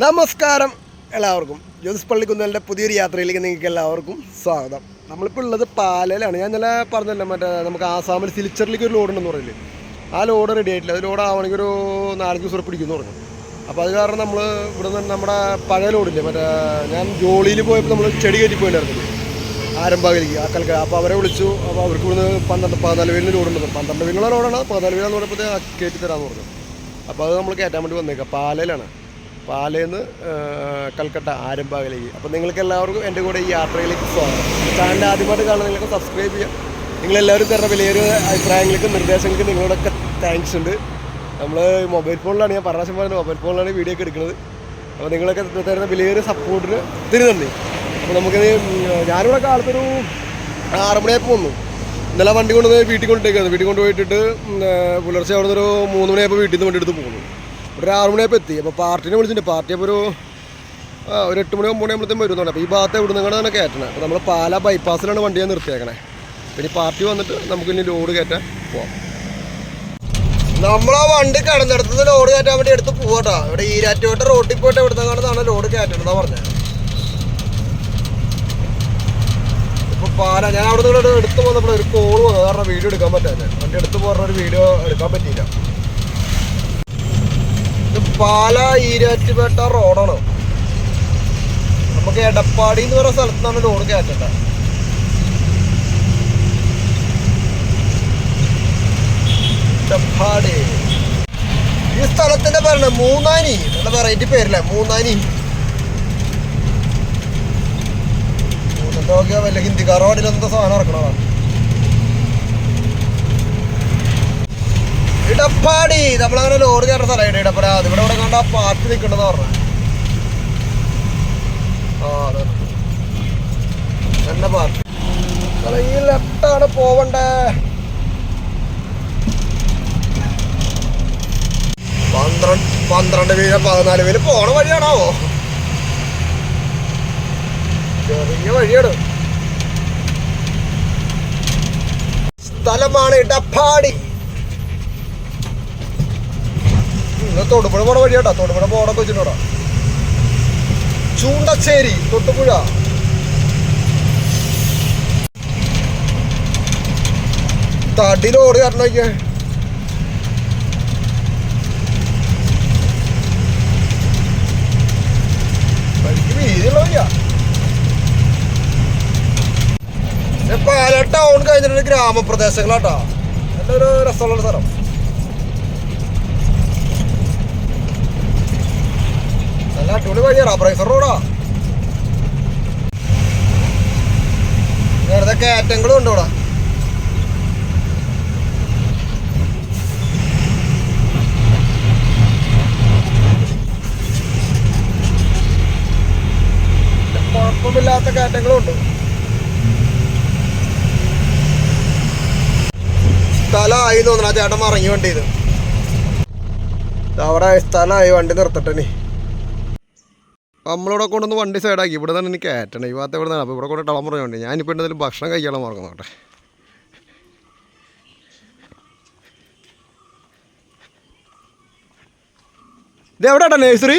നമസ്കാരം എല്ലാവർക്കും. ജോസ് പള്ളിക്കുന്നലിന്റെ പുതിയൊരു യാത്രയിലേക്ക് നിങ്ങൾക്ക് എല്ലാവർക്കും സ്വാഗതം. നമ്മളിപ്പോൾ ഉള്ളത് പാലയിലാണ് ഞാൻ ഇന്നലെ പറഞ്ഞല്ലോ മറ്റേ നമുക്ക് ആസാമിൽ സിലിച്ചറിലേക്ക് ഒരു ലോഡുണ്ടെന്ന് പറയില്ലേ ആ ലോഡ് റെഡി ആയിട്ടില്ല. അത് ലോഡ് ആവണമെങ്കിൽ ഒരു നാലഞ്ച് ദിവസം പിടിക്കുന്നു പറഞ്ഞു. അപ്പോൾ അത് കാരണം നമ്മൾ ഇവിടെ നിന്ന് നമ്മുടെ പഴയ ലോഡില്ലേ മറ്റേ ഞാൻ ജോളിയിൽ പോയപ്പോൾ നമ്മൾ ചെടി കയറ്റി പോയില്ലായിരുന്നു. ആരംഭാഗിലേക്ക് ആ കൽക്ക അപ്പോൾ അവരെ വിളിച്ചു. അപ്പോൾ അവർക്ക് ഇവിടുന്ന് പന്ത്രണ്ട് പതിനാല് പേരിന് ലോഡുണ്ട് പന്ത്രണ്ട് വീലുള്ള ലോഡാണ്. പതിനാല് പേരാന്ന് പറഞ്ഞപ്പോൾ കയറ്റി തരാമെന്ന് പറഞ്ഞു. അപ്പോൾ അത് നമ്മൾ കയറ്റാൻ വേണ്ടി വന്നേക്കാം. പാലയിലാണ് പാലയിൽ കൽക്കട്ട ആരംഭകലേക്ക് അപ്പോൾ നിങ്ങൾക്ക് എല്ലാവർക്കും എന്റെ കൂടെ ഈ യാത്രയിലേക്ക് സ്വാഗതം. ചാനൽ ആദ്യമായിട്ട് കാണാൻ നിങ്ങൾക്ക് സബ്സ്ക്രൈബ് ചെയ്യാം. നിങ്ങളെല്ലാവരും തരുന്ന വിലയേറിയ അഭിപ്രായങ്ങൾക്കും നിർദ്ദേശങ്ങൾക്കും നിങ്ങളോടൊക്കെ താങ്ക്സ് ഉണ്ട്. നമ്മൾ മൊബൈൽ ഫോണിലാണ് ഞാൻ പറഞ്ഞ പോലെ മൊബൈൽ ഫോണിലാണ് വീഡിയോ ഒക്കെ എടുക്കുന്നത്. അപ്പോൾ നിങ്ങളൊക്കെ തരുന്ന വിലയേറിയ സപ്പോർട്ടിന് നന്ദി. അപ്പോൾ നമുക്കിത് ഞാനിവിടെ കാലത്തൊരു ആറ് മണിയായപ്പോൾ വന്നു. ഇന്നലെ വണ്ടി കൊണ്ടുപോയി വീട്ടിൽ കൊണ്ടിട്ടേക്കാണ് വീട്ടിൽ കൊണ്ടുപോയിട്ടിട്ട് പുലർച്ചെ അവിടെ നിന്ന് ഒരു മൂന്ന് മണിയായപ്പോൾ വീട്ടിൽ നിന്ന് വണ്ടി എടുത്ത് പോകുന്നു ഒരു ആറ് മണിയപ്പോൾ എത്തി. അപ്പോൾ പാർട്ടിനെ വിളിച്ചിട്ടുണ്ട്. പാർട്ടി അപ്പോൾ ഒരു ഒരു എട്ട് മണി ഒമ്പത് മണിയാകുമ്പോഴത്തേക്കും വരുന്നുണ്ട് അപ്പോൾ ഈ ഭാഗത്തെ എവിടെ തന്നെ കയറ്റണം അപ്പോൾ നമ്മൾ പാല ബൈപ്പാസിലാണ് വണ്ടി ഞാൻ നിർത്തിയേക്കണേ. പിന്നെ പാർട്ടി വന്നിട്ട് നമുക്ക് ഇനി ലോഡ് കയറ്റാൻ പോവാം. നമ്മളാ വണ്ടി കിടന്നിടത്തുനിന്ന് ലോഡ് കയറ്റാൻ വേണ്ടി എടുത്ത് പോവാട്ടോ. ഇവിടെ ഈരാറ്റുപേട്ട റോട്ടിൽ പോയിട്ട് എവിടെ നിന്നാണ് ലോഡ് കയറ്റണമെന്നാ പറഞ്ഞത് ഇപ്പൊ പാല ഞാൻ അവിടെ നിന്ന് എടുത്ത് പോകുന്നപ്പോൾ ഒരു കോൾ വന്നു. കാരണം വീഡിയോ എടുക്കാൻ പറ്റാതെ വണ്ടി എടുത്ത് പോകുന്ന ഒരു വീഡിയോ എടുക്കാൻ പറ്റിയില്ല. പാല ഈരാറ്റുപേട്ട റോഡാണ്. നമുക്ക് എടപ്പാടി എന്ന് പറയുന്ന സ്ഥലത്ത് നിന്നാണ് ലോഡ് കയറ്റേണ്ടത്. എടപ്പാടി. ഈ സ്ഥലത്തിന്റെ പേരാണ് മൂന്നാനി നല്ല വെറൈറ്റി പേരില്ലേ? മൂന്നാനി. നോക്കിയാ? വല്ല ഹിന്ദിക്കാർ വണ്ടിയിൽ എന്താ സാധനം ഇറക്കണതാണ് ഇടപ്പാടി. നമ്മളങ്ങനെ ലോഡ് കയറുന്ന സ്ഥലമായിട്ട് ഇടപ്പര അതിവിടെ ഇവിടെ കണ്ട പാർട്ടി നിൽക്കണ്ടെന്ന് പറഞ്ഞു. ആ തന്നെ പാർട്ടി. ഈ ലെഫ്റ്റാണ് പോവണ്ടേ? പന്ത്രണ്ട് പന്ത്രണ്ട് പേര് പതിനാല് വീൽ പോണ വഴിയാണോ ചെറിയ വഴിയാണ്. സ്ഥലമാണ് ഇടപ്പാടി. ഇത് തൊടുപുഴ പോണ വഴിയാട്ടാ. തൊടുപുഴ പോണൊക്കെ വെച്ചിട്ടുണ്ടോ ചൂണ്ടച്ചേരി തൊട്ടുപുഴ. തടിയിലോട് കാരണം നോക്കിയേ വഴിക്ക് വീതിയുള്ള വഴിയാ. പാല ടൗൺ കഴിഞ്ഞിട്ട് ഗ്രാമപ്രദേശങ്ങളാട്ടോ. നല്ലൊരു രസമുള്ള സ്ഥലം. നല്ല അടിപൊളി വഴിയാ റബ്ബറൈസർ റോഡാ വെറുതെ കയറ്റങ്ങളും ഉണ്ട് ഇവിടെ കുഴപ്പമില്ലാത്ത കയറ്റങ്ങളും ഉണ്ട് സ്ഥലമായി തോന്നുന്നു ആ ചേട്ടൻ മറങ്ങി വണ്ടി ഇത് അവിടെ സ്ഥലമായി വണ്ടി നിർത്തട്ടെ നീ നമ്മളിവിടെ കൊണ്ടുവന്ന് വണ്ടി സൈഡാക്കി ഇവിടെ തന്നെ എനിക്ക് കയറ്റണം. ഈ ഭാഗത്ത് ഇവിടെ നിന്നാണ് അപ്പോൾ ഇവിടെ കൊണ്ട് ടളം പറഞ്ഞ വണ്ടി ഞാനിപ്പോൾ എന്തെങ്കിലും ഭക്ഷണം കഴിക്കണം മറക്കുന്നോട്ടെ ഇത് എവിടെയാട്ടാ നേഴ്സറി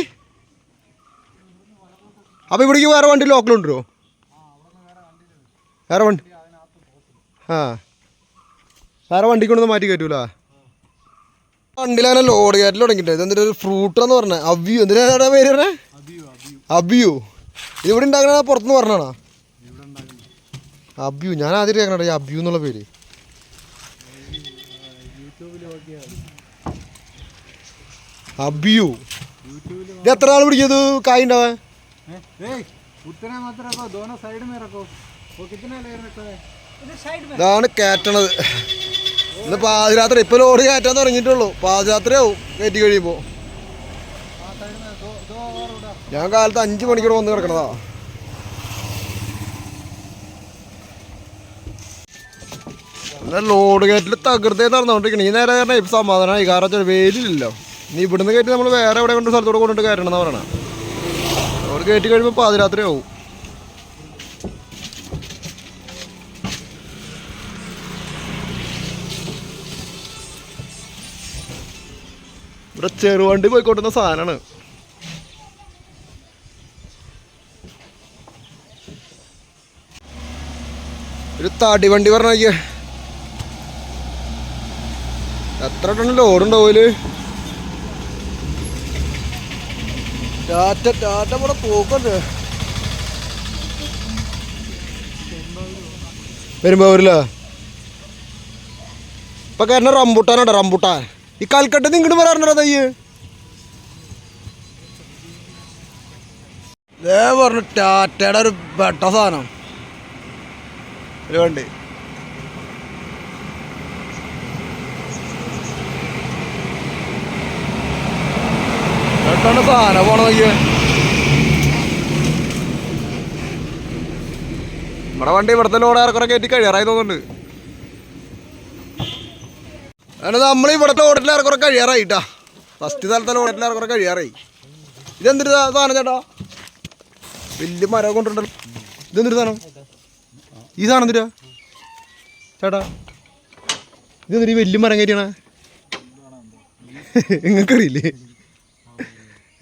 അപ്പോൾ ഇവിടേക്ക് വേറെ വണ്ടി ലോക്കലുണ്ടോ വേറെ വണ്ടി ആ. വേറെ വണ്ടി കൊണ്ടൊന്നും മാറ്റി കയറ്റൂല? വണ്ടിയിലങ്ങനെ ലോഡ് കയറ്റൽ തുടങ്ങിയിട്ടുണ്ട്. ഇതെന്തൊരു ഒരു ഫ്രൂട്ട് പറഞ്ഞത് അവ്യൂ എന്തിനാ പേര് പറഞ്ഞേ? അബിയോ ഇവിടെ ഉണ്ടാകണ പുറത്തുനിന്ന് പറഞ്ഞാണോ അബിയു ഞാൻ ആദ്യം കേൾക്കണ അബിയു എന്നുള്ള പേര്. അബിയു ഇത് എത്ര ആൾ പിടിക്കത് കായ് ഉണ്ടാവാൻ? ഇതാണ് കയറ്റണത് ഇന്ന് പാതിരാത്രി ഇപ്പൊ ലോഡ് കയറ്റാൻ തുടങ്ങിയിട്ടുള്ളൂ. പാതിരാത്രി ആവും കയറ്റി കഴിയുമ്പോ. ഞാൻ കാലത്ത് അഞ്ച് മണിക്കൂർ വന്ന് കിടക്കണതാ. ലോഡ് കയറ്റിൽ തകർത്തേ നടന്നുകൊണ്ടിരിക്കണേ. ഈ നേരെ കാരണം ഇപ്പം സമാധാനമായി. കാരണം വെച്ചാൽ വെയിലില്ലല്ലോ നീ ഇവിടുന്ന് കയറ്റി നമ്മൾ വേറെ എവിടെ കൊണ്ട് സ്ഥലത്തോട് കൊണ്ടിട്ട് കയറ്റണം എന്ന് പറയണം. ലോഡ് കയറ്റി കഴിയുമ്പോൾ പാതിരാത്രി ആവും. ഇവിടെ ചെറുവണ്ടി പോയിക്കോട്ടുന്ന സാധനമാണ് ഒരു തടി വണ്ടി പറഞ്ഞ എത്ര ടൺ ലോഡുണ്ടാവും അതിൽ ടാറ്റ ടാറ്റ ഇവിടെ പോക്കണ്ട്. വരുമ്പോ വരില്ല? ഇപ്പൊ കാരണം റംബുട്ടാനാട്ടോ റംബുട്ടാൻ. ഈ കൽക്കട്ട ഇങ്ങോട്ട് വരാറുണ്ടോ തയ്യ് ദേ പറഞ്ഞു ടാറ്റയുടെ ഒരു ബെട്ട സാധനം. ഒരു വണ്ടി. എട്ടാണ് സാധനം പോണ നോക്കിയ നമ്മുടെ വണ്ടി ഇവിടുത്തെ ലോഡ് ഏറെക്കുറെ കയറ്റി കഴിയാറായി തോന്നുന്നുണ്ട്. അതായത് നമ്മൾ ഇവിടുത്തെ ഓടത്തിൽ ഏറെക്കുറെ കഴിയാറായിട്ടാ. ഫസ്റ്റ് സ്ഥലത്തെ ലോഡത്തിൽ ഏറെക്കുറെ കഴിയാറായി. ഇതെന്തൊരു സാധനം ചേട്ടാ? വലിയ മരം കൊണ്ടുണ്ടല്ലോ. ഇതെന്തൊരു സാധനം? ഈ സാധനം എന്തിരാ ചേട്ടാ ഇതെന്തൊരു ഈ വലിയ മരം കയറ്റിയാണേ? നിങ്ങൾക്കറിയില്ലേ?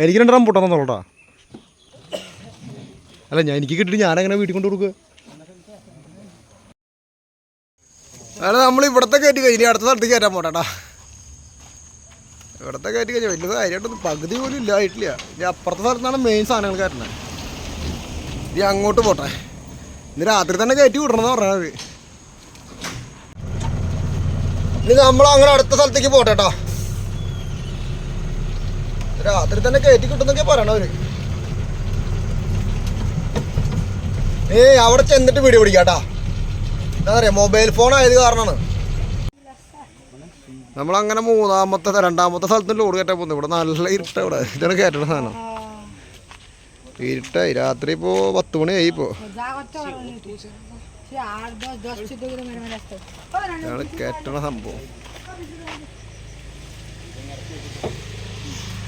എനിക്ക് രണ്ട് റംബൂട്ടാൻ തന്നോളൂട്ടാ. അല്ല ഞാൻ എനിക്ക് കിട്ടിയിട്ട് ഞാനങ്ങനെ വീട്ടിൽ കൊണ്ട് കൊടുക്കുക? അല്ല നമ്മൾ ഇവിടത്തെ കയറ്റി കഴിഞ്ഞ് അടുത്ത സ്ഥലത്ത് കയറ്റാൻ പോട്ടാ ഇവിടത്തെ കയറ്റി കഴിഞ്ഞാൽ വലിയ കാര്യമായിട്ടൊന്നും പകുതി പോലും ഇല്ല ആയിട്ടില്ല ഇനി അപ്പുറത്തെ സ്ഥലത്താണ് മെയിൻ സാധനങ്ങൾ കയറ്റുന്നത്. ഇനി അങ്ങോട്ട് പോട്ടെ. ഇന്ന് രാത്രി തന്നെ കയറ്റി വിടണം എന്ന് പറഞ്ഞത് ഇനി നമ്മൾ അങ്ങനെ അടുത്ത സ്ഥലത്തേക്ക് പോട്ടെ കേട്ടോ രാത്രി തന്നെ കയറ്റി കിട്ടുന്നൊക്കെ പറയണവര് ഏ അവിടെ ചെന്നിട്ട് വീഡിയോ പിടിക്കാട്ടാ എന്താ പറയാ മൊബൈൽ ഫോൺ ആയത് കാരണമാണ്. നമ്മളങ്ങനെ മൂന്നാമത്തെ രണ്ടാമത്തെ സ്ഥലത്തും ലോഡ് കയറ്റാൻ പോകുന്നത് ഇവിടെ നല്ല ഇരുട്ട ഇവിടെ. ഇതാണ് കയറ്റണ സാധനം. ഇരുട്ടായി. രാത്രി ഇപ്പോൾ പത്ത് മണിയായി ഇപ്പോൾ ഇയാൾ സംഭവം.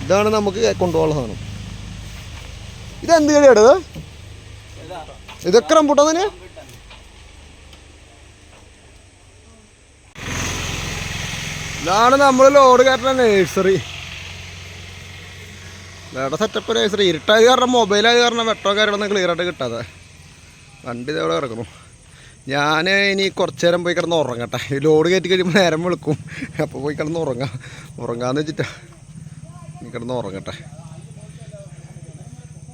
ഇതാണ് നമുക്ക് കൊണ്ടുപോകാനുള്ള സാധനം. ഇതെന്ത് കടിയാടത് ഇതൊക്കെ റംബൂട്ടാൻ തന്നെ ഇതാണ് നമ്മൾ ലോഡ് കയറ്റുന്ന നേഴ്സറി വേറെ സെറ്റപ്പ് നേഴ്സറി ഇരുട്ടായത് കാരണം മൊബൈലായത് കാരണം വെട്ടോ കാര്യങ്ങളൊന്നും ക്ലിയർ ആയിട്ട് കിട്ടാതെ. വണ്ടി ഇതവിടെ കിടക്കുന്നു. ഞാൻ ഇനി കുറച്ച് നേരം പോയി കിടന്ന് ഉറങ്ങട്ടെ. ലോഡ് കയറ്റി കഴിയുമ്പോൾ നേരം വിളിക്കും. അപ്പോൾ പോയി കിടന്ന് ഉറങ്ങാം. ഉറങ്ങാന്ന് വെച്ചിട്ടാ ഇനി കിടന്ന് ഉറങ്ങട്ടെ.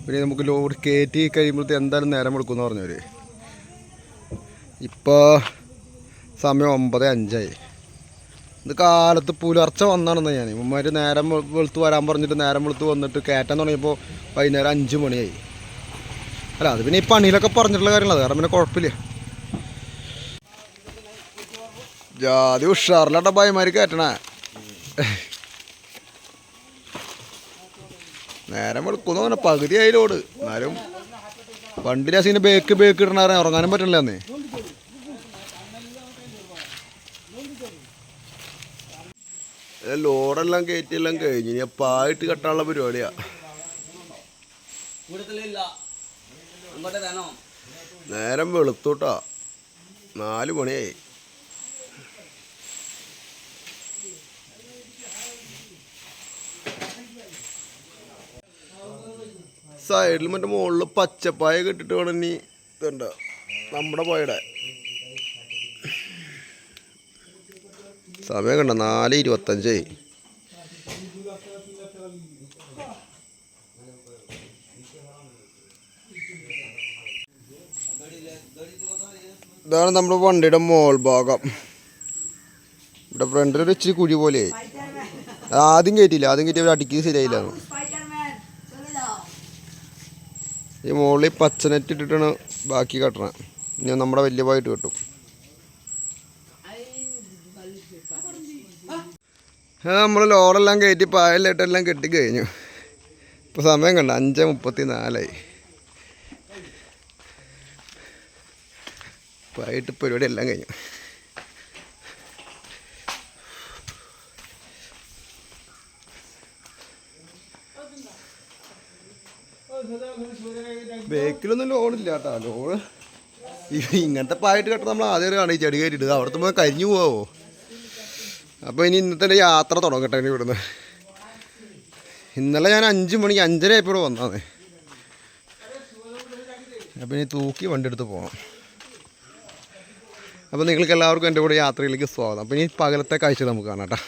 പിന്നെ നമുക്ക് ലോഡ് കയറ്റി കഴിയുമ്പോഴത്തെ എന്തായാലും നേരം വിളിക്കുമെന്ന് പറഞ്ഞവർ ഇപ്പോൾ സമയം ഒമ്പത് അഞ്ചായി. ഇത് കാലത്ത് പുലർച്ചെ വന്നാണെന്ന് ഞാൻ ഇവന്മാർ നേരം വെളുത്ത് വരാൻ പറഞ്ഞിട്ട് നേരം വെളുത്ത് വന്നിട്ട് കയറ്റാൻ തുടങ്ങിയപ്പോൾ വൈകുന്നേരം അഞ്ച് മണിയായി. അല്ല അത് പിന്നെ ഈ പണിയിലൊക്കെ പറഞ്ഞിട്ടുള്ള കാര്യങ്ങളത് കാരണം പിന്നെ കുഴപ്പമില്ല. ജാതി ഉഷാറിലാട്ട ഭയമാര് കയറ്റണേ. നേരം വെളുക്കുന്നു പകുതി പകുതിയായി ലോഡ് എന്നാലും വണ്ടി രസീന് ബേക്ക് ബേക്ക് ഇടണ ഉറങ്ങാനും പറ്റണില്ല അന്നേ. ലോഡെല്ലാം കയറ്റിയെല്ലാം കഴിഞ്ഞ്. ഇനി പായിട്ട് കെട്ടാനുള്ള പരിപാടിയാ. നേരം വെളുത്തൂട്ടാ. നാല് മണിയായി. സൈഡിൽ മറ്റേ മുകളിൽ പച്ചപ്പായ കെട്ടിട്ട് വേണം ഇനി ഇതുണ്ട്. നമ്മുടെ പോയുടെ. സമയം കണ്ട? നാല് ഇരുപത്തഞ്ച്. ഇതാണ് നമ്മുടെ വണ്ടിയുടെ മോൾ ഭാഗം. ഇവിടെ ഫ്രണ്ടിലൊരു ഇച്ചിരി കുഴി പോലെ. ആദ്യം കയറ്റിയില്ല ആദ്യം കയറ്റി അവർ അടിക്കുന്നത് ശരിയായില്ല. ഈ മുകളിൽ പച്ചനെറ്റ് ഇട്ടിട്ടാണ് ബാക്കി കെട്ടണം. ഇനി നമ്മുടെ വലിയ പായിട്ട് കിട്ടും. നമ്മൾ ലോഡെല്ലാം കയറ്റി പായലിട്ടെല്ലാം കെട്ടി കഴിഞ്ഞു ഇപ്പോൾ സമയം കണ്ട? അഞ്ച് മുപ്പത്തി നാലായി പായിട്ട് പരിപാടി എല്ലാം കഴിഞ്ഞു. ബേക്കിലൊന്നും ലോണില്ല കേട്ടോ ഈ- ഇങ്ങനത്തെ പായിട്ട് കെട്ട നമ്മൾ ആദ്യം കാണും ഈ ചെടി കയറ്റിയിട്ട് അവിടുത്തെ കരിഞ്ഞു പോവോ? അപ്പോൾ ഇനി ഇന്നത്തെ യാത്ര തുടങ്ങട്ടെ ഇനി ഇവിടുന്ന്. ഇന്നലെ ഞാൻ അഞ്ച് മണിക്ക് അഞ്ചര ആയപ്പോൾ ഇവിടെ വന്നതാണ് അപ്പോൾ ഇനി തൂക്കി വണ്ടി എടുത്ത് പോകണം അപ്പോൾ നിങ്ങൾക്ക് എല്ലാവർക്കും എന്റെ കൂടെ യാത്രയിലേക്ക് സ്വാഗതം. അപ്പോൾ ഇനി പകലത്തെ കാഴ്ച നമുക്ക് കാണാം കേട്ടോ.